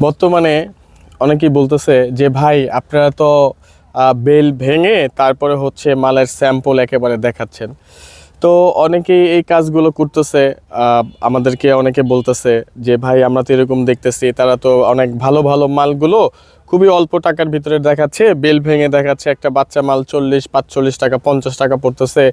বর্তমানে অনেকেই বলতেছে যে, ভাই, আপনারা তো বেল ভেঙে তারপরে হচ্ছে মালের স্যাম্পল একেবারে দেখাচ্ছেন। তো অনেকেই এই কাজগুলো করতেছে আমাদেরকে অনেকে বলতেছে যে, ভাই, আমরা তো এরকম দেখতেছি, তারা তো অনেক ভালো ভালো মালগুলো খুবই অল্প টাকার ভিতরে দেখাচ্ছে, বেল ভেঙে দেখাচ্ছে, একটা বাচ্চা মাল চল্লিশ, পাঁচচল্লিশ টাকা, পঞ্চাশ টাকা পড়তেছে,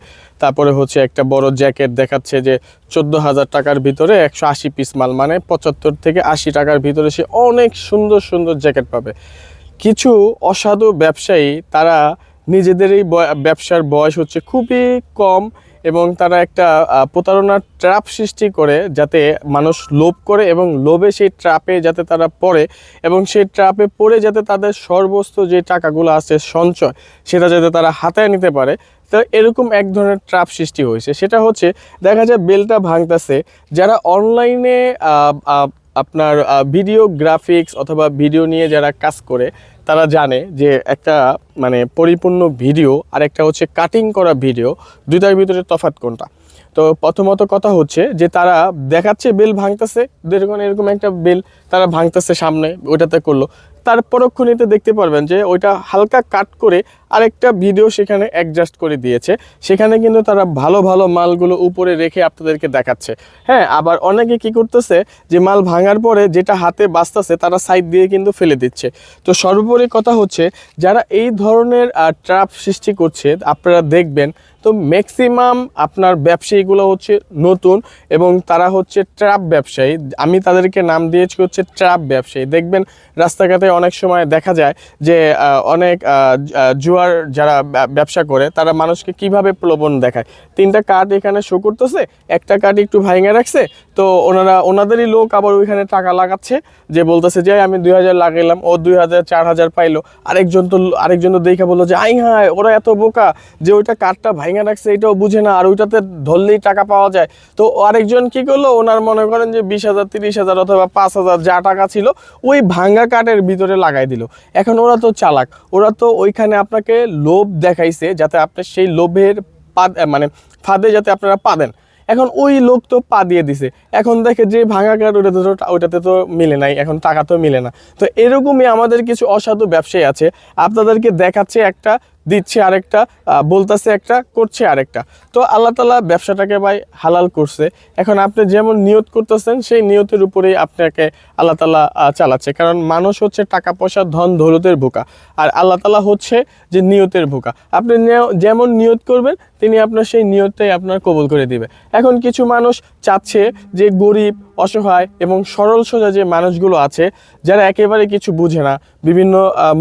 তারপরে হচ্ছে একটা বড় জ্যাকেট দেখাচ্ছে যে, চোদ্দ হাজার টাকার ভিতরে একশো আশি পিস মাল মানে পঁচাত্তর থেকে আশি টাকার ভিতরে সে অনেক সুন্দর সুন্দর জ্যাকেট পাবে। কিছু অসাধু ব্যবসায়ী, তারা নিজেদের এই ব্যবসার বয়স হচ্ছে খুবই কম এবং তারা একটা প্রতারণার ট্র্যাপ সৃষ্টি করে যাতে মানুষ লোভ করে এবং লোভে সেই ট্র্যাপে যাতে তারা পড়ে এবং সেই ট্র্যাপে পড়ে যাতে তাদের সর্বস্ত যে টাকাগুলো আছে সঞ্চয়, সেটা যাতে তারা হাতায় নিতে পারে। তো এরকম এক ধরনের ট্র্যাপ সৃষ্টি হয়েছে। সেটা হচ্ছে, দেখা যায় বেলটা ভাঙতেছে। যারা অনলাইনে আপনার ভিডিও গ্রাফিক্স অথবা ভিডিও নিয়ে যারা কাজ করে তারা জানে যে একটা মানে পরিপূর্ণ ভিডিও আর একটা হচ্ছে কাটিং করা ভিডিও, দুইটার ভিতরে তফাত কোনটা? তো প্রথমত কথা হচ্ছে যে তারা দেখাচ্ছে বেল ভাঙতেছে এরকম এরকম একটা বেল তারা ভাঙতেছে সামনে, ওইটাতে করল। তার পরক্ষণিতে দেখতে পারবেন যে ওইটা হালকা কাট করে আরেকটা ভিডিও সেখানে অ্যাডজাস্ট করে দিয়েছে। সেখানে কিন্তু তারা ভালো ভালো মালগুলো উপরে রেখে আপনাদেরকে দেখাচ্ছে। হ্যাঁ আবার অনেকে কি করতেছে যে মাল ভাঙার পরে যেটা হাতে বাঁচতেছে তারা সাইড দিয়ে কিন্তু ফেলে দিচ্ছে। তো সর্বোপরি কথা হচ্ছে যারা এই ধরনের ট্রাপ সৃষ্টি করছে আপনারা দেখবেন তো ম্যাক্সিমাম আপনার ব্যবসায়ীগুলো হচ্ছে নতুন এবং তারা হচ্ছে ট্রাপ ব্যবসায়ী। আমি তাদেরকে নাম দিয়েছি হচ্ছে ট্রাপ ব্যবসায়ী। দেখবেন রাস্তাঘাটে অনেক সময় দেখা যায় যে অনেক আহ, জুয়ার যারা ব্যবসা করে, তারা মানুষকে কীভাবে প্রলোভন দেখায়? তিনটা কার্ড এখানে শো করতেছে, একটা কার্ড একটু ভাঙে রাখছে, তো ওনারা, ওনাদেরই লোক আবার ওইখানে টাকা লাগাচ্ছে, যে বলতেছে যে আমি দুই হাজার লাগাইলাম, ও দুই হাজার, চার হাজার পাইলো। আরেকজন তো আরেকজন তো দেখে বলল যে, আই হ্যাঁ ওরা এত বোকা যে ওইটা কার্ডটা ভাঙে রাখছে, এটাও বুঝে না, আর ওইটাতে ধরলেই টাকা পাওয়া যায়। তো আরেকজন কি করল, ওনার মনে করেন যে, বিশ হাজার, তিরিশ হাজার অথবা পাঁচ হাজার যা টাকা ছিল, ওই ভাঙ্গা কার্ডের ভিতরে লাগাই দিল। এখন ওরা তো চালাক, ওরা তো ওইখানে আপনাকে লোভ দেখাইছে যাতে আপনার সেই লোভের পা মানে ফাঁদে যাতে আপনারা পা দেন। এখন ওই লোক তো পা দিয়ে দিছে। এখন দেখে যে ভাঙা কার্ড ওটাতে তো ওটাতে তো মিলে নাই, এখন টাকা তো মিলে না। তো এরকমই আমাদের কিছু অসাধু ব্যবসায়ী আছে। আপনাদেরকে দেখাচ্ছে একটা দিচ্ছে আরেকটা বলতেছে একটা, করছে আরেকটা। তো আল্লাহ তালা ব্যবসাটাকে ভাই হালাল করছে। এখন আপনি যেমন নিয়ত করতেছেন, সেই নিয়তের উপরেই আপনাকে আল্লাহ তালা চালাচ্ছে। কারণ মানুষ হচ্ছে টাকা পয়সা, ধন দৌলতের ভোকা। আর আল্লাহ তালা হচ্ছে যে নিয়তের ভোকা। আপনি যেমন নিয়ত করবেন, তিনি আপনার সেই নিয়তটাই আপনার কবল করে দিবে। এখন কিছু মানুষ চাচ্ছে যে গরিব অসহায় এবং সরল সোজা যে মানুষগুলো আছে যারা একেবারে কিছু বুঝে না বিভিন্ন আহ,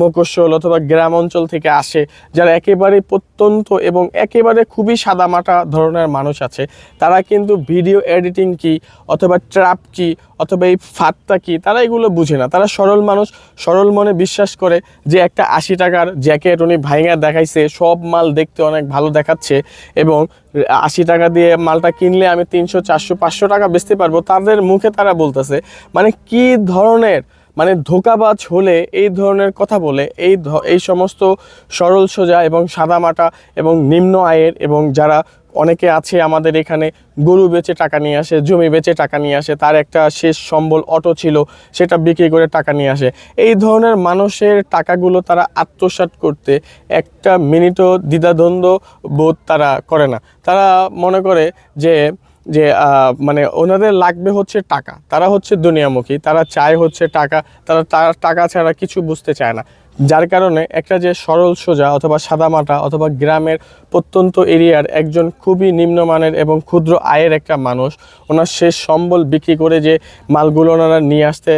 অথবা গ্রাম অঞ্চল থেকে আসে যারা একেবারে প্রত্যন্ত এবং একেবারে খুবই সাদামাটা ধরনের মানুষ আছে তারা কিন্তু ভিডিও এডিটিং কি অথবা ট্র্যাপ কি অথবা এই ফাটটা কি? তারা এগুলো বুঝে না। তারা সরল মানুষ, সরল মনে বিশ্বাস করে যে একটা আশি টাকার জ্যাকেট উনি ভাইঙা দেখাইছে, সব মাল দেখতে অনেক ভালো দেখাচ্ছে এবং আশি টাকা দিয়ে মালটা কিনলে আমি তিনশো, চারশো, পাঁচশো টাকা বেচতে পারব, তাদের মুখে তারা বলতেছে মানে কি ধরনের? মানে ধোকাবাজ হলে এই ধরনের কথা বলে, এই এই সমস্ত সরল সোজা এবং সাদামাটা এবং নিম্ন আয়ের এবং যারা অনেকে আছে আমাদের এখানে গরু বেচে টাকা নিয়ে আসে, জমি বেচে টাকা নিয়ে আসে, তার একটা শেষ সম্বল অটো ছিল, সেটা বিক্রি করে টাকা নিয়ে আসে। এই ধরনের মানুষের টাকাগুলো তারা আত্মসাৎ করতে একটা মিনিটও দ্বিধাদ্বন্দ্ব বোধ তারা করে না। তারা মনে করে যে যে মানে ওনাদের লাগবে হচ্ছে টাকা। তারা হচ্ছে দুনিয়ামুখী, তারা চায় হচ্ছে টাকা, তারা তার টাকা ছাড়া কিছু বুঝতে চায় না। যার কারণে একটা যে সরল সোজা অথবা সাদামাটা অথবা গ্রামের প্রত্যন্ত এরিয়ার একজন খুবই নিম্নমানের এবং ক্ষুদ্র আয়ের একটা মানুষ, ওনার শেষ সম্বল বিক্রি করে যে মালগুলো ওনারা নিয়ে আসতে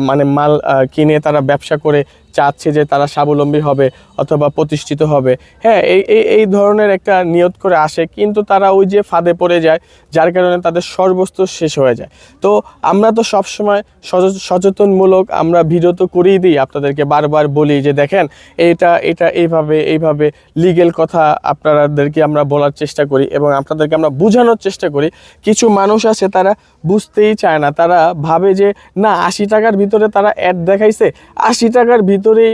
মানে মাল কিনে তারা ব্যবসা করে চাচ্ছে যে তারা স্বাবলম্বী হবে অথবা প্রতিষ্ঠিত হবে। হ্যাঁ এই এই ধরনের একটা নিয়ত করে আসে, কিন্তু তারা ওই যে ফাঁদে পড়ে যায়, যার কারণে তাদের সর্বস্ত শেষ হয়ে যায়। তো আমরা তো সবসময় সচে- সচেতনমূলক আমরা ভিডিও তো করেই দিই আপনাদেরকে বারবার বলি যে দেখেন এটা এটা এইভাবে এইভাবে লিগেল কথা আপনাদেরকে আমরা বলার চেষ্টা করি এবং আপনাদেরকে আমরা বোঝানোর চেষ্টা করি। কিছু মানুষ আছে তারা বুঝতেই চায় না, তারা ভাবে যে না, আশি টাকার ভিতরে তারা অ্যাড দেখাইছে, আশি টাকার ভিতরে ভিতরেই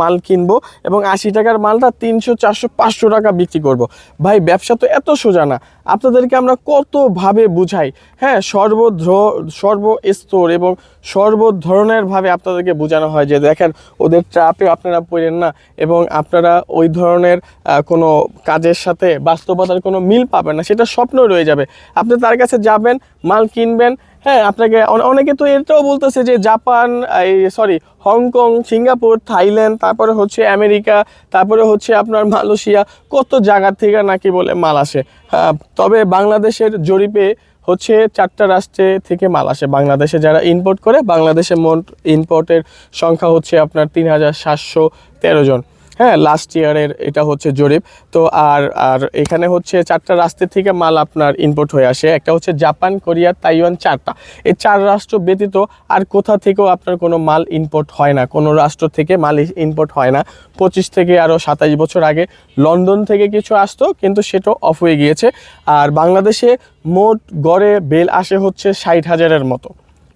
মাল কিনবো এবং আশি টাকার মালটা তিনশো, চারশো, পাঁচশো টাকা বিক্রি করব। ভাই, ব্যবসা তো এত সোজা না আপনাদেরকে আমরা কতভাবে বুঝাই? হ্যাঁ সর্বধ্র, সর্বস্তর এবং সর্ব ধরনের ভাবে আপনাদেরকে বোঝানো হয় যে দেখেন, ওদের ট্রাপে আপনারা পড়েন না এবং আপনারা ওই ধরনের কোনো কাজের সাথে বাস্তবতার কোনো মিল পাবেন না, সেটা স্বপ্ন রয়ে যাবে। আপনি তার কাছে যাবেন, মাল কিনবেন হ্যাঁ আপনাকে অনেকে তো এটাও বলতেছে যে জাপান, এই সরি হংকং, সিঙ্গাপুর, থাইল্যান্ড, তারপরে হচ্ছে আমেরিকা, তারপরে হচ্ছে আপনার মালয়েশিয়া, কত জায়গা থেকে নাকি বলে মাল আসে। তবে বাংলাদেশের জরিপে হচ্ছে চারটা রাষ্ট্রে থেকে মাল আসে। বাংলাদেশে যারা ইম্পোর্ট করে, বাংলাদেশে মোট ইম্পোর্টের সংখ্যা হচ্ছে আপনার তিন হাজার সাতশো তেরো জন। হ্যাঁ লাস্ট ইয়ারের এটা হচ্ছে জরিপ। তো আর আর এখানে হচ্ছে চারটা রাষ্ট্রের থেকে মাল আপনার ইম্পোর্ট হয়ে আসে। একটা হচ্ছে জাপান, কোরিয়া, তাইওয়ান চারটা। এই চার রাষ্ট্র ব্যতীত আর কোথা থেকেও আপনার কোনো মাল ইম্পোর্ট হয় না। কোনো রাষ্ট্র থেকে মাল ইম্পোর্ট হয় না। পঁচিশ থেকে আরও সাতাশ বছর আগে লন্ডন থেকে কিছু আসতো, কিন্তু সেটাও অফ হয়ে গিয়েছে। আর বাংলাদেশে মোট গড়ে বেল আসে হচ্ছে ষাট হাজারের মতো।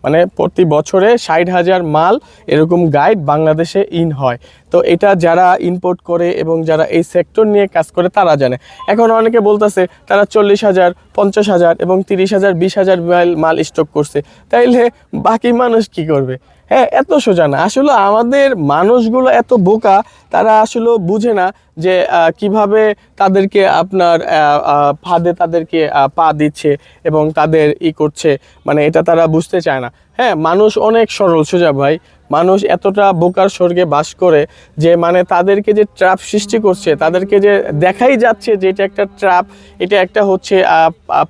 মানে প্রতি বছরে ষাট হাজার মাল এরকম গাইড বাংলাদেশে ইন হয়। তো এটা যারা ইম্পোর্ট করে এবং যারা এই সেক্টর নিয়ে কাজ করে, তারা জানে। এখন অনেকে বলতেছে, তারা চল্লিশ হাজার, পঞ্চাশ হাজার এবং তিরিশ হাজার, বিশ হাজার মাল স্টক করছে। তাইলে বাকি মানুষ কি করবে? হ্যাঁ এত সোজা না। আসলে আমাদের মানুষগুলো এত বোকা, তারা আসলে বুঝে না যে কীভাবে তাদেরকে আপনার ফাঁদে তাদেরকে পা দিচ্ছে এবং তাদের ই করছে। মানে এটা তারা বুঝতে চায় না। হ্যাঁ মানুষ অনেক সরল, সোজা ভাই। মানুষ এতটা বোকার স্বর্গে বাস করে যে মানে তাদেরকে যে ট্র্যাপ সৃষ্টি করছে, তাদেরকে যে দেখাই যাচ্ছে যে এটা একটা ট্র্যাপ এটা একটা হচ্ছে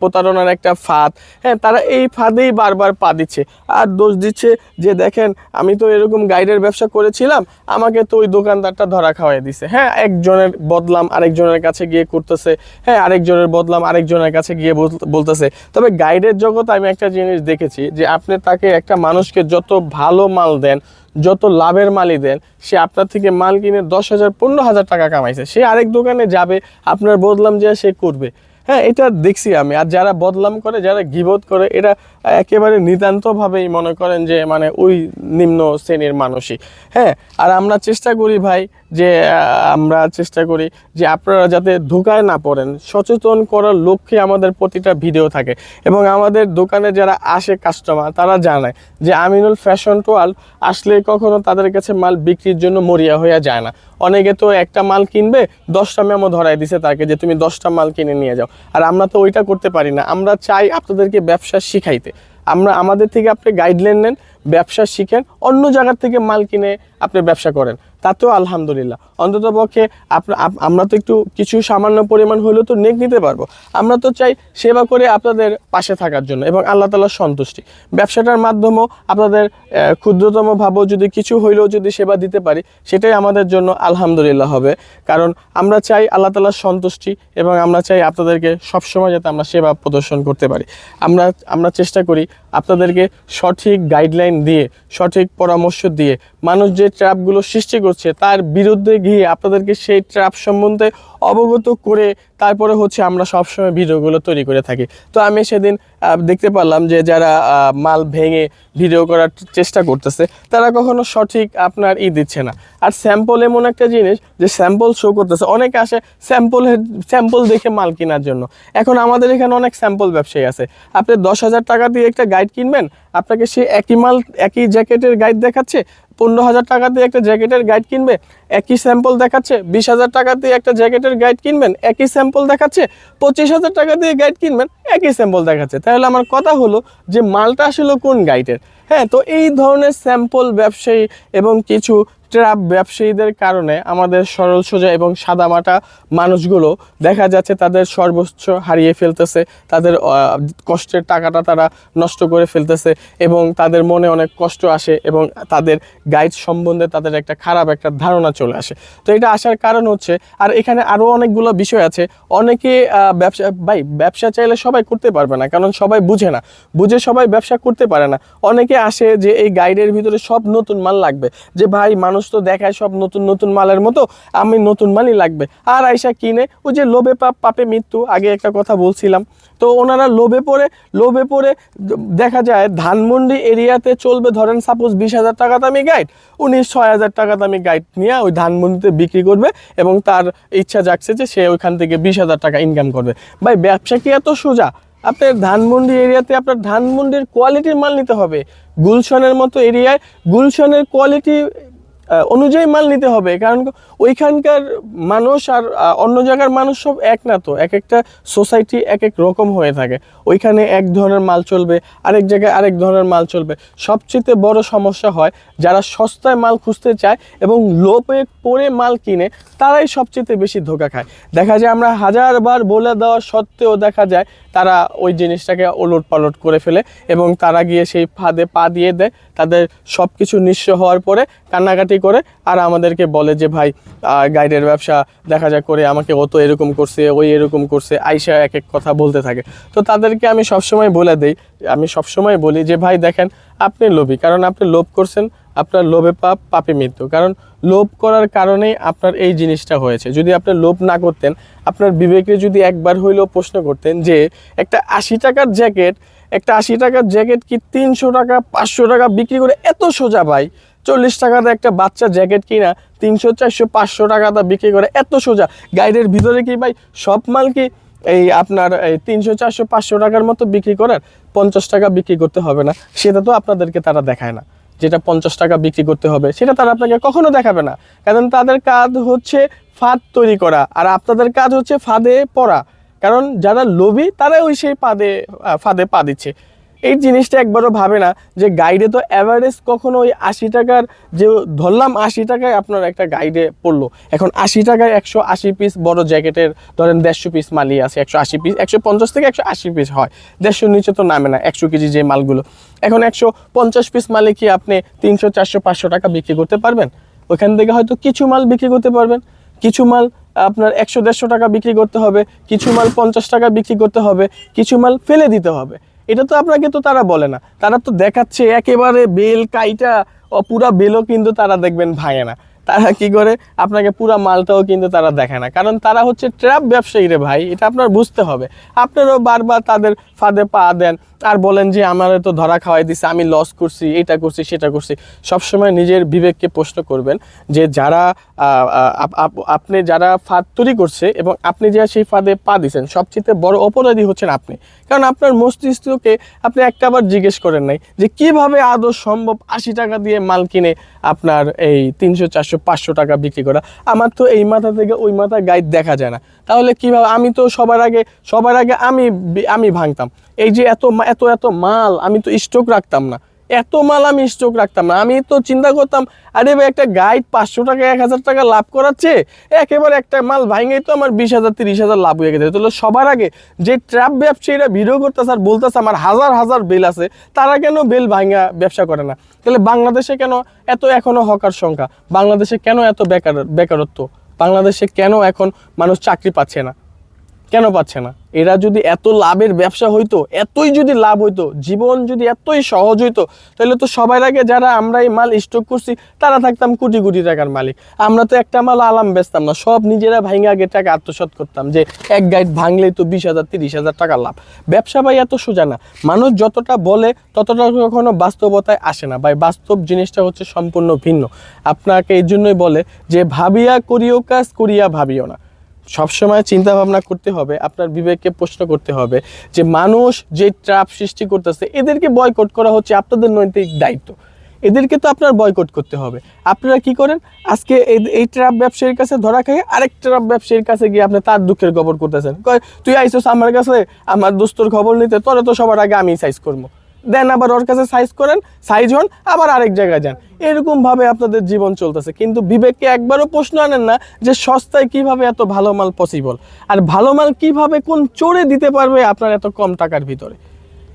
প্রতারণার একটা ফাঁদ। হ্যাঁ তারা এই ফাঁদেই বারবার পা দিচ্ছে। আর দোষ দিচ্ছে যে দেখেন, আমি তো এরকম গাইডের ব্যবসা করেছিলাম, আমাকে তো ওই দোকানদারটা ধরা খাওয়াই দিছে। হ্যাঁ একজনের বদলাম, আরেকজনের কাছে গিয়ে করতেছে। হ্যাঁ আরেকজনের বদলাম, আরেকজনের কাছে গিয়ে বল- বলতেছে। তবে গাইডের জগতে আমি একটা জিনিস দেখেছি যে আপনি তাকে একটা মানুষকে যত ভালো মাল দেন যত লাভের মালই দেন, সে আপনার থেকে মাল কিনে দশ হাজার, পনেরো হাজার টাকা কামাইছে। সে আরেক দোকানে যাবে, আপনার বদলাম যে সে করবে। হ্যাঁ এটা দেখছি আমি। আর যারা বদলাম করে, যারা গিবোধ করে, এটা একেবারে নিতান্তভাবেই মনে করেন যে মানে ওই নিম্ন শ্রেণির মানুষই। হ্যাঁ আর আমরা চেষ্টা করি ভাই যে আমরা চেষ্টা করি যে আপনারা যাতে ধোকায় না পড়েন, সচেতন করার লক্ষ্যে আমাদের প্রতিটা ভিডিও থাকে। এবং আমাদের দোকানে যারা আসে কাস্টমার তারা জানায় যে আমিনুল ফ্যাশন টোয়াল আসলে কখনো তাদের কাছে মাল বিক্রির জন্য মরিয়া হয়ে যায় না। অনেকে তো একটা মাল কিনবে, দশটা মেমো ধরাই দিছে তাকে যে, তুমি দশটা মাল কিনে নিয়ে যাও। আর আমরা তো ওইটা করতে পারি না। আমরা চাই আপনাদেরকে ব্যবসা শিখাইতে। আমরা, আমাদের থেকে আপনি গাইডলাইন নেন, ব্যবসা শিখেন, অন্য জায়গার থেকে মাল কিনে আপনি ব্যবসা করেন। তাতেও আলহামদুলিল্লাহ। অন্তত পক্ষে আমরা তো একটু কিছু সামান্য পরিমাণ হলেও তো নেক নিতে পারব। আমরা তো চাই সেবা করে আপনাদের পাশে থাকার জন্য এবং আল্লাহ তালার সন্তুষ্টি। ব্যবসাটার মাধ্যমেও আপনাদের ক্ষুদ্রতম ভাবেও যদি কিছু হইলেও যদি সেবা দিতে পারি, সেটাই আমাদের জন্য আলহামদুলিল্লাহ হবে। কারণ আমরা চাই আল্লাহ তালার সন্তুষ্টি এবং আমরা চাই আপনাদেরকে সবসময় যাতে আমরা সেবা প্রদর্শন করতে পারি। আমরা আমরা চেষ্টা করি আপনাদেরকে সঠিক গাইডলাইন দিয়ে, সঠিক পরামর্শ দিয়ে মানুষ যে ট্র্যাপগুলো সৃষ্টি করছে, তার বিরুদ্ধে গিয়ে আপনাদেরকে সেই ট্র্যাপ সম্বন্ধে অবগত করে তারপরে হচ্ছে আমরা সবসময় ভিডিওগুলো তৈরি করে থাকি। তো আমি সেদিন দেখতে পারলাম যে যারা মাল ভেঙে ভিডিও করার চেষ্টা করতেছে, তারা কখনো সঠিক আপনার ই দিচ্ছে না। আর স্যাম্পল এমন একটা জিনিস যে স্যাম্পল শো করতেছে। অনেকে আসে স্যাম্পলের স্যাম্পল দেখে মাল কেনার জন্য। এখন আমাদের এখানে অনেক স্যাম্পল ব্যবসায়ী আছে। আপনি দশ হাজার টাকা দিয়ে একটা গাইড কিনবেন আপনাকে সে একই মাল, একই জ্যাকেটের গাইড দেখাচ্ছে, পনেরো হাজার টাকা দিয়ে একটা জ্যাকেটের গাইড কিনবে, একই স্যাম্পল দেখাচ্ছে, বিশ হাজার টাকা দিয়ে একটা জ্যাকেটের গাইড কিনবেন, একই স্যাম্পল দেখাচ্ছে, পঁচিশ হাজার টাকা দিয়ে গাইড কিনবেন, একই স্যাম্পল দেখাচ্ছে। তাহলে আমার কথা হলো যে মালটা আসলে কোন গাইডের হ্যাঁ তো এই ধরনের স্যাম্পল ব্যবসায়ী এবং কিছু ট্রাপ ব্যবসায়ীদের কারণে আমাদের সরল সোজা এবং সাদামাটা মানুষগুলো দেখা যাচ্ছে তাদের সর্বোচ্চ হারিয়ে ফেলতেছে, তাদের কষ্টের টাকাটা তারা নষ্ট করে ফেলতেছে এবং তাদের মনে অনেক কষ্ট আসে এবং তাদের গাইড সম্বন্ধে তাদের একটা খারাপ একটা ধারণা চলে আসে। তো এটা আসার কারণ হচ্ছে, আর এখানে আরও অনেকগুলো বিষয় আছে, অনেকে ব্যবসা, ভাই, ব্যবসা চাইলে সবাই করতে পারবে না, কারণ সবাই বুঝে না, বুঝে সবাই ব্যবসা করতে পারে না। অনেকে আসে যে এই গাইডের ভিতরে সব নতুন মাল লাগবে, যে ভাই মানুষ মানুষ তো দেখায় সব নতুন নতুন মালের মতো, আমি নতুন মালই লাগবে। আর আইসা কিনে ওই যে লোভে পাপ পাপে মৃত্যু, আগে একটা কথা বলছিলাম। তো ওনারা লোভে পড়ে লোভে পড়ে দেখা যায় ধানমন্ডি এরিয়াতে চলবে, ধরেন সাপোজ বিশ হাজার টাকা দামি গাইড উনি ছয় হাজার টাকা দামি গাইড নিয়ে ওই ধানমন্ডিতে বিক্রি করবে এবং তার ইচ্ছা জাগছে যে সে ওইখান থেকে বিশ হাজার টাকা ইনকাম করবে। ভাই, ব্যবসা কি এত সোজা? আপনার ধানমন্ডি এরিয়াতে আপনার ধানমন্ডির কোয়ালিটির মাল নিতে হবে। গুলশনের মতো এরিয়ায় গুলশনের কোয়ালিটি অনুযায়ী মাল নিতে হবে। কারণ ওইখানকার মানুষ আর অন্য জায়গার মানুষ সব এক না তো। এক একটা সোসাইটি এক এক রকম হয়ে থাকে। ওইখানে এক ধরনের মাল চলবে, আরেক জায়গায় আরেক ধরনের মাল চলবে। সবচেয়ে বড় সমস্যা হয়, যারা সস্তায় মাল খুঁজতে চায় এবং লোপে পরে মাল কিনে, তারাই সবচেয়ে বেশি ধোকা খায়। দেখা যায় আমরা হাজারবার বলে দেওয়া সত্ত্বেও দেখা যায় তারা ওই জিনিসটাকে ওলট পালট করে ফেলে এবং তারা গিয়ে সেই ফাঁদে পা দিয়ে দেয়। তাদের সব কিছু নিঃস্ব হওয়ার পরে কান্নাকাটি করে। আর আমাদেরকে বলে যে, ভাই গাইডের ব্যবসা দেখা যাক করে আমাকে ও তো এরকম করছে, ওই এরকম করছে। আইসা এক এক কথা বলতে থাকে। তো তাদেরকে আমি সবসময় বলে দেই, আমি সবসময় বলি যে, ভাই, দেখেন, আপনি লোভী, কারণ আপনি লোভ করছেন আপনার লোভে পাপ পাপে মৃত্যু। কারণ লোভ করার কারণেই আপনার এই জিনিসটা হয়েছে। যদি আপনি লোভ না করতেন, আপনার বিবেকে যদি একবার হইলেও প্রশ্ন করতেন যে, একটা আশি টাকার জ্যাকেট, একটা আশি টাকার জ্যাকেট কি তিনশো টাকা, পাঁচশো টাকা বিক্রি করে এত সোজা ভাই? চল্লিশ টাকাতে একটা বাচ্চা জ্যাকেট কিনা, তিনশো, চারশো, পাঁচশো টাকাটা বিক্রি করে এত সোজা? গাইডের ভিতরে কি ভাই, সব মাল কি এই আপনার এই তিনশো, চারশো, পাঁচশো টাকার মতো বিক্রি করার? পঞ্চাশ টাকা বিক্রি করতে হবে না। সেটা তো আপনাদেরকে তারা দেখায় না। যেটা পঞ্চাশ টাকা বিক্রি করতে হবে, সেটা তারা আপনাকে কখনো দেখাবে না। কারণ তাদের কাজ হচ্ছে ফাঁদ তৈরি করা, আর আপনাদের কাজ হচ্ছে ফাঁদে পড়া। কারণ যারা লোভী তারা ওই সেই পাদে ফাঁদে পা দিচ্ছে। এই জিনিসটা একবারও ভাবে না যে গাইডে তো অ্যাভারেজ কখনো ওই আশি টাকার যে ধরলাম আশি টাকায় আপনার একটা গাইডে পড়ল। এখন আশি টাকায় একশো আশি পিস বড় জ্যাকেটের ধরেন দেড়শো পিস মালই আছে, একশো আশি পিস একশো পঞ্চাশ থেকে একশো আশি পিস হয়। দেড়শোর নিচে তো নামে না, একশো কেজি যে মালগুলো। এখন একশো পঞ্চাশ পিস মালে কি আপনি তিনশো, চারশো, পাঁচশো টাকা বিক্রি করতে পারবেন? ওইখান থেকে হয়তো কিছু মাল বিক্রি করতে পারবেন। কিছু মাল আপনার একশো, দেড়শো টাকা বিক্রি করতে হবে, কিছু মাল পঞ্চাশ টাকা বিক্রি করতে হবে, কিছু মাল ফেলে দিতে হবে। এটা তো আপনাকে তো তারা বলে না। তারা তো দেখাচ্ছে, একেবারে বেল কাইটা, ও পুরা বেলও কিন্তু তারা দেখবেন ভাঙে না। তারা কি করে? আপনাকে পুরা মালটাও কিন্তু তারা দেখে না। কারণ তারা হচ্ছে ট্র্যাপ ব্যবসায়ী রে ভাই, এটা আপনার বুঝতে হবে। আপনারও বারবার তাদের ফাঁদে পা দেন আর বলেন যে আমার তো ধরা খাওয়াই দিছে, আমি লস করছি, এটা করছি, সেটা করছি। সবসময় নিজের বিবেককে প্রশ্ন করবেন যে যারা আপ- আপ- আপনি যারা ফাঁদ তৈরি করছে এবং আপনি যে সেই ফাঁদে পা দিচ্ছেন সবচেয়ে বড় অপরাধী হচ্ছেন আপনি। কারণ আপনার মস্তিষ্ককে আপনি একটাবার জিজ্ঞেস করেন নাই যে কীভাবে আদৌ সম্ভব আশি টাকা দিয়ে মাল কিনে আপনার এই তিনশো, চারশো, পাঁচশো টাকা বিক্রি করা? আমার তো এই মাথা থেকে ওই মাথা গাইড দেখা যায় না। তাহলে কীভাবে, আমি তো সবার আগে সবার আগে আমি আমি ভাঙতাম। এই যে এত এত এত মাল আমি তো স্টক রাখতাম না। এত মাল আমি স্টক রাখতাম না। আমি তো চিন্তা করতাম, আরে ভাই, একটা গাইড পাঁচশো টাকা, এক হাজার টাকা লাভ করাচ্ছে, একেবারে একটা মাল ভাঙেই তো আমার বিশ হাজার, তিরিশ হাজার লাভ হয়ে গেছে। তাহলে সবার আগে যে ট্র্যাপ ব্যবসায়ীরা ভিডিও করতেছে আর বলতেছে আমার হাজার হাজার বেল আছে, তারা কেন বেল ভাঙা ব্যবসা করে না? তাহলে বাংলাদেশে কেন এত এখনও হকার সংখ্যা? বাংলাদেশে কেন এত বেকার, বেকারত্ব? বাংলাদেশে কেন এখন মানুষ চাকরি পাচ্ছে না? কেন পাচ্ছে না? এরা যদি এত লাভের ব্যবসা হইতো, এতই যদি লাভ হইতো, জীবন যদি এতই সহজ হইতো তাহলে তো সবার আগে যারা আমরা এই মাল স্টক করছি, তারা থাকতাম কোটি কোটি টাকার মালিক। আমরা তো একটা মাল আলাম বেচতাম না, সব নিজেরা ভাঙে আগে টাকা আত্মসাৎ করতাম যে এক গাইড ভাঙলেই তো বিশ হাজার, তিরিশ হাজার টাকা লাভ। ব্যবসা ভাই এত সোজা না। মানুষ যতটা বলে, ততটা কখনো বাস্তবতায় আসে না। ভাই, বাস্তব জিনিসটা হচ্ছে সম্পূর্ণ ভিন্ন। আপনাকে এই জন্যই বলে যে, ভাবিয়া করিও কাজ, করিয়া ভাবিও না। সবসময় চিন্তা ভাবনা করতে হবে, আপনার বিবেককে প্রশ্ন করতে হবে যে মানুষ যে ট্রাপ সৃষ্টি করতেছে, এদেরকে বয়কট করা হচ্ছে আপনাদের নৈতিক দায়িত্ব। এদেরকে তো আপনার বয়কট করতে হবে। আপনারা কি করেন? আজকে এই- ট্রাপ ব্যবসায়ীর কাছে ধরা খেয়ে আরেক ট্রাপ ব্যবসায়ীর কাছে গিয়ে আপনি তার দুঃখের খবর করতেছেন। তুই আইসোস আমার কাছে? আমার দোস্তর খবর নিতে তোরা তো সবার আগে আমি সাইজ করব। দেন আবার ওর কাছে সাইজ করেন সাইজ হন, আবার আরেক জায়গায় যান। এরকম ভাবে আপনাদের জীবন চলতেছে। কিন্তু বিবেককে একবারও প্রশ্ন আনেন না যে সস্তায় কীভাবে এত ভালো মাল পসিবল আর ভালো মাল কীভাবে কোন চোরে দিতে পারবে আপনার এত কম টাকার ভিতরে?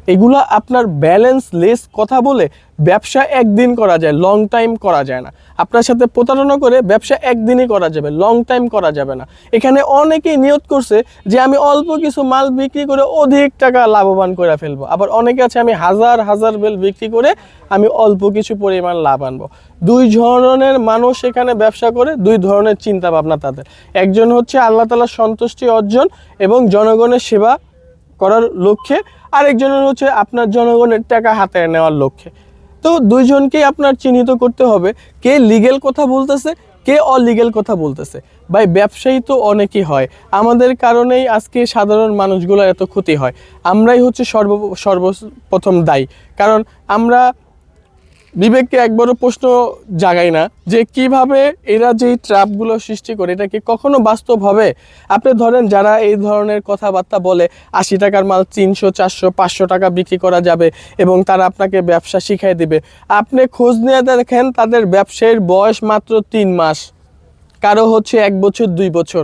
এগুলা আপনার ব্যালেন্স লেস কথা বলে ব্যবসা একদিন করা যায় লং টাইম করা যায় না। আপনার সাথে প্রতারণা করে ব্যবসা একদিনই করা যাবে লং টাইম করা যাবে না। এখানে অনেকেই নিয়ত করছে যে আমি অল্প কিছু মাল বিক্রি করে অধিক টাকা লাভবান করে ফেলব। আবার অনেকে আছে আমি হাজার হাজার বেল বিক্রি করে আমি অল্প কিছু পরিমাণ লাভ আনব। দুই ধরনের মানুষ এখানে ব্যবসা করে, দুই ধরনের চিন্তা ভাবনা তাদের। একজন হচ্ছে আল্লাহ তালার সন্তুষ্টি অর্জন এবং জনগণের সেবা করার লক্ষ্যে আরেকজনের হচ্ছে আপনার জনগণের টাকা হাতে নেওয়ার লক্ষ্যে। তো দুইজনকেই আপনার চিহ্নিত করতে হবে, কে লিগেল কথা বলতেছে, কে অলিগেল কথা বলতেছে। ভাই, ব্যবসায়ী তো অনেকই হয়। আমাদের কারণেই আজকে সাধারণ মানুষগুলোর এত ক্ষতি হয়। আমরাই হচ্ছে সর্ব, সর্বপ্রথম দায়ী। কারণ আমরা বিবেককে একবারও প্রশ্ন জাগাই না যে কীভাবে এরা যেই ট্র্যাপগুলো সৃষ্টি করে, এটা কি কখনো বাস্তব হবে? আপনি ধরেন যারা এই ধরনের কথাবার্তা বলে, আশি টাকার মাল তিনশো, চারশো, পাঁচশো টাকা বিক্রি করা যাবে এবং তারা আপনাকে ব্যবসা শিখাই দিবে। আপনি খোঁজ নিয়ে দেখেন তাদের ব্যবসায়ের বয়স মাত্র তিন মাস, কারও হচ্ছে এক বছর, দুই বছর।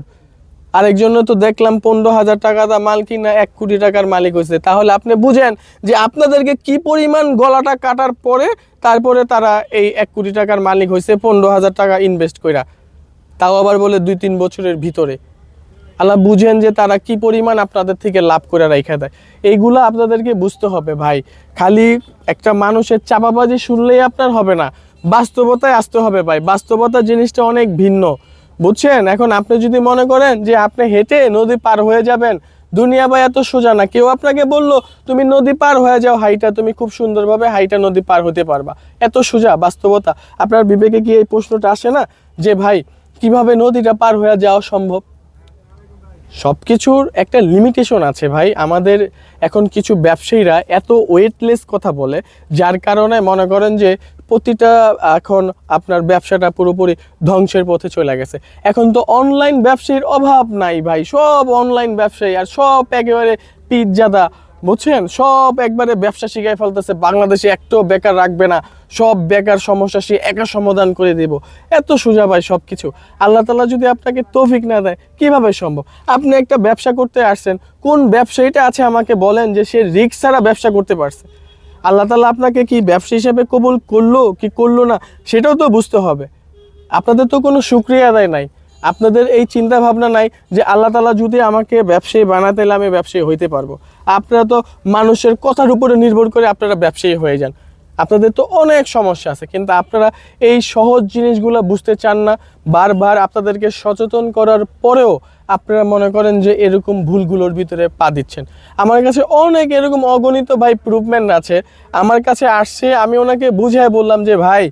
আরেকজন তো দেখলাম পনেরো হাজার টাকা দা মাল কিনা, এক কোটি টাকার মালিক হয়েছে। তাহলে আপনি বুঝেন যে আপনাদেরকে কি পরিমাণ গলাটা কাটার পরে তারপরে তারা এই এক কোটি টাকার মালিক হয়েছে, পনেরো হাজার টাকা ইনভেস্ট কইরা। তাও আবার বলে দুই তিন বছরের ভিতরে। আল্লাহ বুঝেন যে তারা কি পরিমাণ আপনাদের থেকে লাভ করে রেখে দেয়। এইগুলো আপনাদেরকে বুঝতে হবে ভাই। খালি একটা মানুষের চাপাবাজি শুনলেই আপনার হবে না। বাস্তবতায় আসতে হবে ভাই। বাস্তবতা জিনিসটা অনেক ভিন্ন। বুঝছেন? এখন আপনি যদি মনে করেন যে আপনি হেঁটে নদী পার হয়ে যাবেন, দুনিয়া ভাই এত সোজা না। কেউ আপনাকে বলল, তুমি নদী পার হয়ে যাও হাইটা, তুমি খুব সুন্দরভাবে হাইটা নদী পার হতে পারবা। এত সোজা, বাস্তবতা। আপনার বিবেকে কি এই প্রশ্নটা আসে না? যে ভাই, কীভাবে নদীটা পার হয়ে যাওয়া সম্ভব? সব কিছুর একটা লিমিটেশন আছে ভাই। আমাদের এখন কিছু ব্যবসায়ীরা এত ওয়েটলেস কথা বলে, যার কারণে মনে করেন যে প্রতিটা এখন আপনার ব্যবসাটা পুরোপুরি ধ্বংসের পথে চলে গেছে। এখন তো অনলাইন ব্যবসায়ীর অভাব নাই ভাই। সব অনলাইন ব্যবসায়ী আর সব একেবারে পিজ্জাদা, বুঝছেন? সব একবারে ব্যবসা শিখাই ফেলতেছে। বাংলাদেশে একটাও বেকার রাখবে না। সব বেকার সমস্যা সে একা সমাধান করে দেব। এত সোজা ভাই সব কিছু আল্লাহ তালা যদি আপনাকে তৌফিক না দেয়, কীভাবে সম্ভব? আপনি একটা ব্যবসা করতে আসছেন, কোন ব্যবসায়ীটা আছে আমাকে বলেন যে সে রিক্স ছাড়া ব্যবসা করতে পারছে? আল্লাহ তালা আপনাকে কি ব্যবসা হিসাবে কবুল করল, কি করল না, সেটাও তো বুঝতে হবে। আপনাদের তো কোনো সুক্রিয়া আদায় নাই। আপনাদের এই চিন্তা ভাবনা নাই যে আল্লাহ তালা যদি আমাকে ব্যবসায়ী বানাতে আমি ব্যবসায়ী হইতে পারব। আপনারা তো মানুষের কথার উপরে নির্ভর করে আপনারা ব্যবসায়ী হয়ে যান। আপনাদের তো অনেক সমস্যা আছে, কিন্তু আপনারা এই সহজ জিনিসগুলো বুঝতে চান না, বারবার আপনাদেরকে সচেতন করার পরেও আপনারা মনে করেন যে এরকম ভুলগুলোর ভিতরে পা দিচ্ছেন। আমার কাছে অনেক এরকম অগণিত ভাই প্রুভমেন্ট আছে, আমার কাছে আসছে, আমি ওনাকে বুঝায় বললাম যে, ভাই,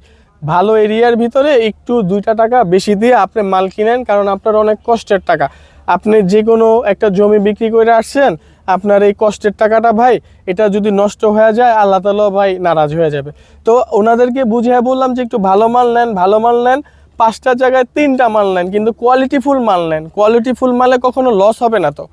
ভালো এরিয়ার ভিতরে একটু দুইটা টাকা বেশি দিয়ে আপনি মাল কিনেন, কারণ আপনার অনেক কষ্টের টাকা। আপনি যে কোনো একটা জমি বিক্রি করে আসছেন আপনার এই কষ্টের টাকাটা ভাই, এটা যদি নষ্ট হয়ে যায়, আল্লাহ তালা ভাই নারাজ হয়ে যাবে। তো ওনাদেরকে বুঝিয়ে বললাম যে একটু ভালো মাল নেন, ভালো মাল নেন, পাঁচটা জায়গায় তিনটা মাল নেন, কিন্তু কোয়ালিটিফুল মাল নেন। কোয়ালিটিফুল মালে কখনো লস হবে না তো।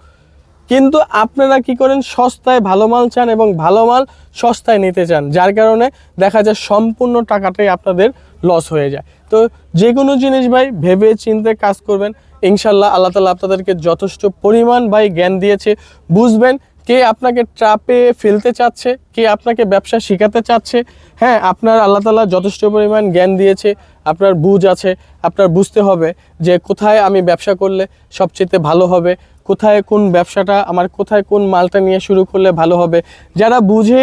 কিন্তু আপনারা কি করেন, সস্তায় ভালো মাল চান এবং ভালো মাল সস্তায় নিতে চান, যার কারণে দেখা যায় সম্পূর্ণ টাকাটাই আপনাদের লস হয়ে যায়। তো যে কোনো জিনিস ভাই ভেবে চিন্তে কাজ করবেন ইনশাল্লাহ আল্লাহ তালা আপনাদেরকে যথেষ্ট পরিমাণ ভাই জ্ঞান দিয়েছে। বুঝবেন কে আপনাকে ট্রাপে ফেলতে চাচ্ছে, কে আপনাকে ব্যবসা শেখাতে চাচ্ছে। হ্যাঁ আপনার আল্লাহ তালা যথেষ্ট পরিমাণ জ্ঞান দিয়েছে, আপনার বুঝ আছে, আপনার বুঝতে হবে যে কোথায় আমি ব্যবসা করলে সবচেয়ে ভালো হবে, কোথায় কোন ব্যবসাটা আমার, কোথায় কোন মালটা নিয়ে শুরু করলে ভালো হবে। যারা বুঝে,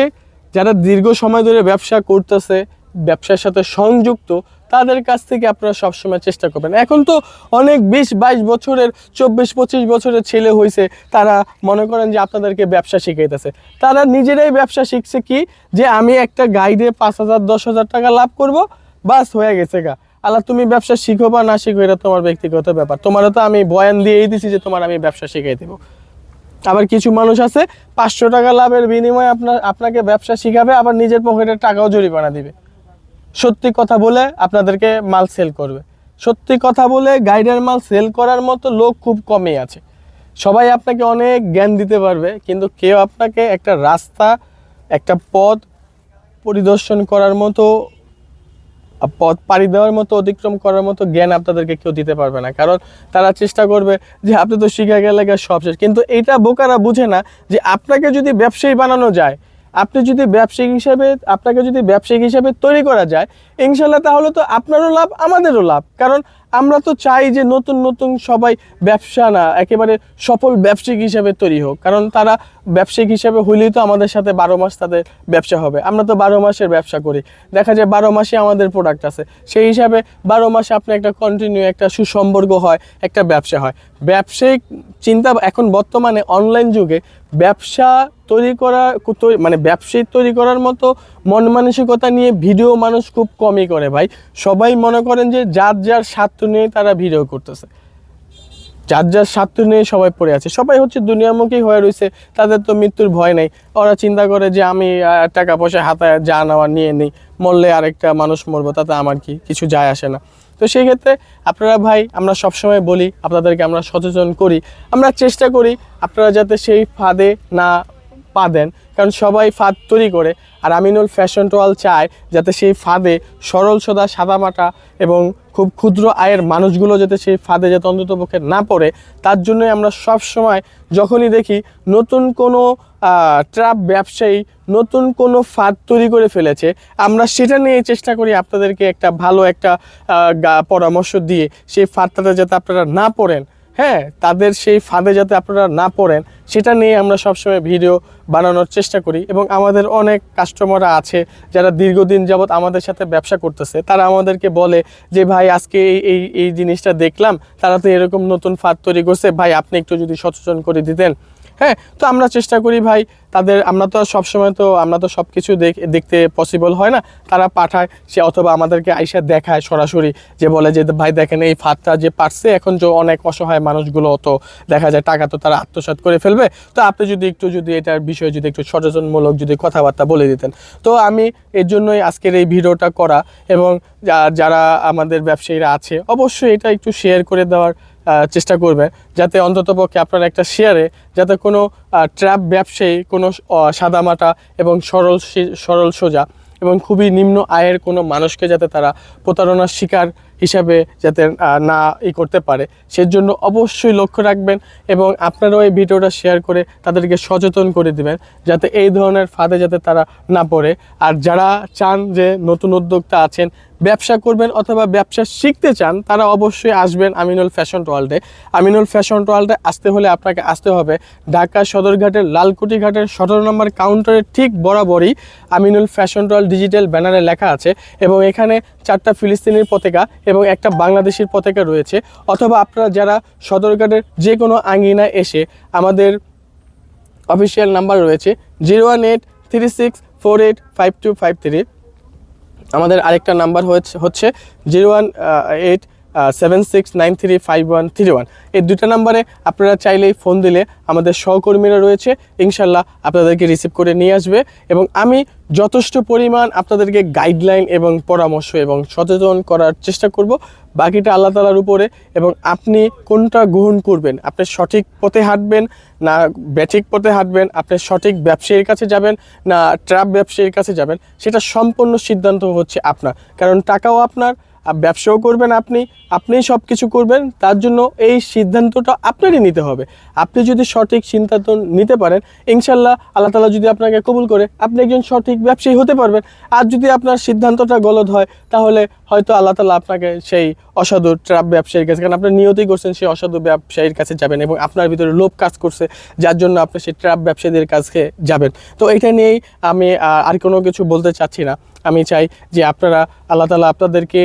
যারা দীর্ঘ সময় ধরে ব্যবসা করতেছে, ব্যবসার সাথে সংযুক্ত তাদের কাছ থেকে আপনারা সবসময় চেষ্টা করবেন। এখন তো অনেক বিশ, বাইশ বছরের, চব্বিশ, পঁচিশ বছরের ছেলে হয়েছে তারা মনে করেন যে আপনাদেরকে ব্যবসা শিখাইতেছে। তারা নিজেরাই ব্যবসা শিখছে কি, যে আমি একটা গাইডে পাঁচ হাজার, দশ হাজার টাকা লাভ করব, বাস হয়ে গেছে গা। আল্লাহ, তুমি ব্যবসা শিখো বা না শিখো, এটা তোমার ব্যক্তিগত ব্যাপার। তোমারও তো আমি বয়ান দিয়েই দিছি যে তোমার আমি ব্যবসা শিখাই দেবো। আবার কিছু মানুষ আছে, পাঁচশো টাকা লাভের বিনিময়ে আপনার, আপনাকে ব্যবসা শিখাবে, আবার নিজের পকেটের টাকাও জরিমানা দিবে। সত্যি কথা বলে আপনাদেরকে মাল সেল করবে। সত্যি কথা বলে গাইডের মাল সেল করার মতো লোক খুব কমই আছে। সবাই আপনাকে অনেক জ্ঞান দিতে পারবে, কিন্তু কেউ আপনাকে একটা রাস্তা, একটা পথ পরিদর্শন করার মতো পথ পাড়ি দেওয়ার মতো, অতিক্রম করার মতো জ্ঞান আপনাদেরকে কেউ দিতে পারবে না। কারণ তারা চেষ্টা করবে যে, আপনি তো শিখে গেলে সব শেষ। কিন্তু এইটা বোকারা বুঝে না যে, আপনাকে যদি ব্যবসায়ী বানানো যায় আপনি যদি ব্যবসায়িক হিসাবে, আপনাকে যদি ব্যবসায়িক হিসাবে তৈরি করা যায় ইনশাল্লাহ তাহলে তো আপনারও লাভ, আমাদেরও লাভ। কারণ আমরা তো চাই যে নতুন নতুন সবাই ব্যবসা না, একেবারে সফল ব্যবসায়িক হিসাবে তৈরি হোক। কারণ তারা ব্যবসায়িক হিসাবে হইলেই তো আমাদের সাথে বারো মাস তাদের ব্যবসা হবে। আমরা তো বারো মাসের ব্যবসা করি। দেখা যায় বারো মাসে আমাদের প্রোডাক্ট আছে। সেই হিসাবে বারো মাসে আপনি একটা কন্টিনিউ একটা সুসম্পর্ক হয়, একটা ব্যবসা হয়। ব্যবসায়িক চিন্তা এখন বর্তমানে অনলাইন যুগে ব্যবসা তৈরি করা মানে ব্যবসায়িক তৈরি করার মতো মন মানসিকতা নিয়ে ভিডিও মানুষ খুব কমই করে ভাই। সবাই মনে করেন যে যার যার স্বার্থ নিয়ে তারা ভিডিও করতেছে। যার যার স্বার্থ নিয়ে সবাই পড়ে আছে। সবাই হচ্ছে দুনিয়ামুখী হয়ে রয়েছে, তাদের তো মৃত্যুর ভয় নেই। ওরা চিন্তা করে যে আমি টাকা পয়সা হাতায় যা নেওয়া নিয়ে নিই। মরলে আরেকটা মানুষ মরবো, তাতে আমার কি কিছু যায় আসে না। তো সেই ক্ষেত্রে আপনারা ভাই, আমরা সবসময় বলি, আপনাদেরকে আমরা সচেতন করি। আমরা চেষ্টা করি আপনারা যাতে সেই ফাঁদে না পা দেন, কারণ সবাই ফাঁদ তৈরি করে। আর আমিনুল ফ্যাশন টোয়াল চায় যাতে সেই ফাঁদে সরল সোদা সাদামাটা এবং খুব ক্ষুদ্র আয়ের মানুষগুলো যাতে সেই ফাঁদে যাতে অন্তত পক্ষে না পড়ে, তার জন্যই আমরা সব সময় যখনই দেখি নতুন কোনো ট্রাপ ব্যবসায়ী নতুন কোনো ফাঁদ তৈরি করে ফেলেছে, আমরা সেটা নিয়ে চেষ্টা করি আপনাদেরকে একটা ভালো একটা পরামর্শ দিয়ে সেই ফাঁদটাতে যাতে আপনারা না পড়েন। হ্যাঁ তাদের সেই ফাঁদে যাতে আপনারা না পড়েন, সেটা নিয়ে আমরা সবসময় ভিডিও বানানোর চেষ্টা করি এবং আমাদের অনেক কাস্টমাররা আছে যারা দীর্ঘদিন যাবৎ আমাদের সাথে ব্যবসা করতেছে। তারা আমাদেরকে বলে যে, ভাই, আজকে এই এই এই জিনিসটা দেখলাম তারা তো এরকম নতুন ফাঁদ তৈরি করছে। ভাই, আপনি একটু যদি সচেতন করে দিতেন। হ্যাঁ তো আমরা চেষ্টা করি ভাই, তাদের, আমরা তো আর সবসময় তো, আমরা তো সব কিছু দেখ- দেখতে পসিবল হয় না। তারা পাঠায়, সে অথবা আমাদেরকে আইসা দেখায় সরাসরি, যে বলে যে, ভাই, দেখেন এই ফাঁদটা যে পারছে, এখন যে অনেক অসহায় মানুষগুলো তো দেখা যায় টাকা তো তারা আত্মসাৎ করে ফেলবে। তো আপনি যদি একটু, যদি এটার বিষয়ে যদি একটু সচেতনমূলক যদি কথাবার্তা বলে দিতেন। তো আমি এর জন্যই আজকের এই ভিডিওটা করা এবং যারা আমাদের ব্যবসায়ীরা আছে, অবশ্যই এটা একটু শেয়ার করে দেওয়ার চেষ্টা করবেন যাতে অন্ততপক্ষে আপনার একটা শেয়ারে যাতে কোনো ট্র্যাপ ব্যবসায়ী, কোনো সাদামাটা এবং সরল সরল সোজা এবং খুবই নিম্ন আয়ের কোনো মানুষকে যাতে তারা প্রতারণার শিকার হিসাবে যাতে না ই করতে পারে। সেজন্য অবশ্যই লক্ষ্য রাখবেন এবং আপনারাও এই ভিডিওটা শেয়ার করে তাদেরকে সচেতন করে দিবেন যাতে এই ধরনের ফাঁদে যাতে তারা না পড়ে। আর যারা চান যে নতুন উদ্যোক্তা আছেন ব্যবসা করবেন অথবা ব্যবসা শিখতে চান, তারা অবশ্যই আসবেন আমিনুল ফ্যাশন ওয়ার্ল্ডে। আমিনুল ফ্যাশন ওয়ার্ল্ডে আসতে হলে আপনাকে আসতে হবে ঢাকা সদরঘাটের লালকুটি ঘাটের সতেরো নম্বর কাউন্টারের ঠিক বরাবরই আমিনুল ফ্যাশন ওয়ার্ল্ড ডিজিটাল ব্যানারে লেখা আছে এবং এখানে চারটা ফিলিস্তিনের পতাকা এবং একটা বাংলাদেশের পতাকা রয়েছে। অথবা আপনারা যারা সদরঘাটের যে কোনো আঙ্গিনায় এসে আমাদের অফিসিয়াল নাম্বার রয়েছে zero one eight three six four eight five two five three. আমাদের আরেকটা নাম্বার হচ্ছে হচ্ছে zero one eight seven six nine three five one three one এই দুটো নাম্বারে আপনারা চাইলেই ফোন দিলে আমাদের সহকর্মীরা রয়েছে। ইনশাল্লাহ আপনাদেরকে রিসিভ করে নিয়ে আসবে। এবং আমি যথেষ্ট পরিমাণ আপনাদেরকে গাইডলাইন এবং পরামর্শ এবং সচেতন করার চেষ্টা করব। বাকিটা আল্লাহ তালার উপরে। এবং আপনি কোনটা গ্রহণ করবেন? আপনি সঠিক পথে হাঁটবেন না ব্যাঠিক পথে হাঁটবেন? আপনি সঠিক ব্যবসায়ীর কাছে যাবেন না ট্রাপ ব্যবসায়ীর কাছে যাবেন? সেটা সম্পূর্ণ সিদ্ধান্ত হচ্ছে আপনার। কারণ টাকাও আপনার ব্যবসাও করবেন আপনি, আপনিই সব কিছু করবেন, তার জন্য এই সিদ্ধান্তটা আপনারই নিতে হবে। আপনি যদি সঠিক সিদ্ধান্ত নিতে পারেন, ইনশাল্লাহ আল্লাহ তালা যদি আপনাকে কবুল করে, আপনি একজন সঠিক ব্যবসায়ী হতে পারবেন। আর যদি আপনার সিদ্ধান্তটা গলদ হয়, তাহলে হয়তো আল্লাহ তালা আপনাকে সেই অসাধু ট্রাপ ব্যবসায়ীর কাছে, কারণ আপনি নিয়তই করছেন সেই অসাধু ব্যবসায়ীর কাছে যাবেন এবং আপনার ভিতরে লোভ কাজ করছে, যার জন্য আপনি সেই ট্রাপ ব্যবসায়ীদের কাছে যাবেন। তো এটা নিয়েই আমি আর কোনো কিছু বলতে চাচ্ছি না। আমি চাই যে আপনারা আল্লাহ তালা আপনাদেরকে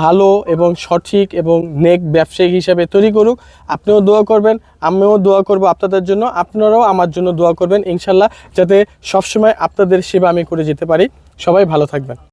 ভালো এবং সঠিক এবং নেক ব্যবসায়ী হিসাবে তৈরি করুক। আপনিও দোয়া করবেন, আমিও দোয়া করব আপনাদের জন্য, আপনারাও আমার জন্য দোয়া করবেন ইনশাল্লাহ, যাতে সবসময় আপনাদের সেবা আমি করে যেতে পারি। সবাই ভালো থাকবেন।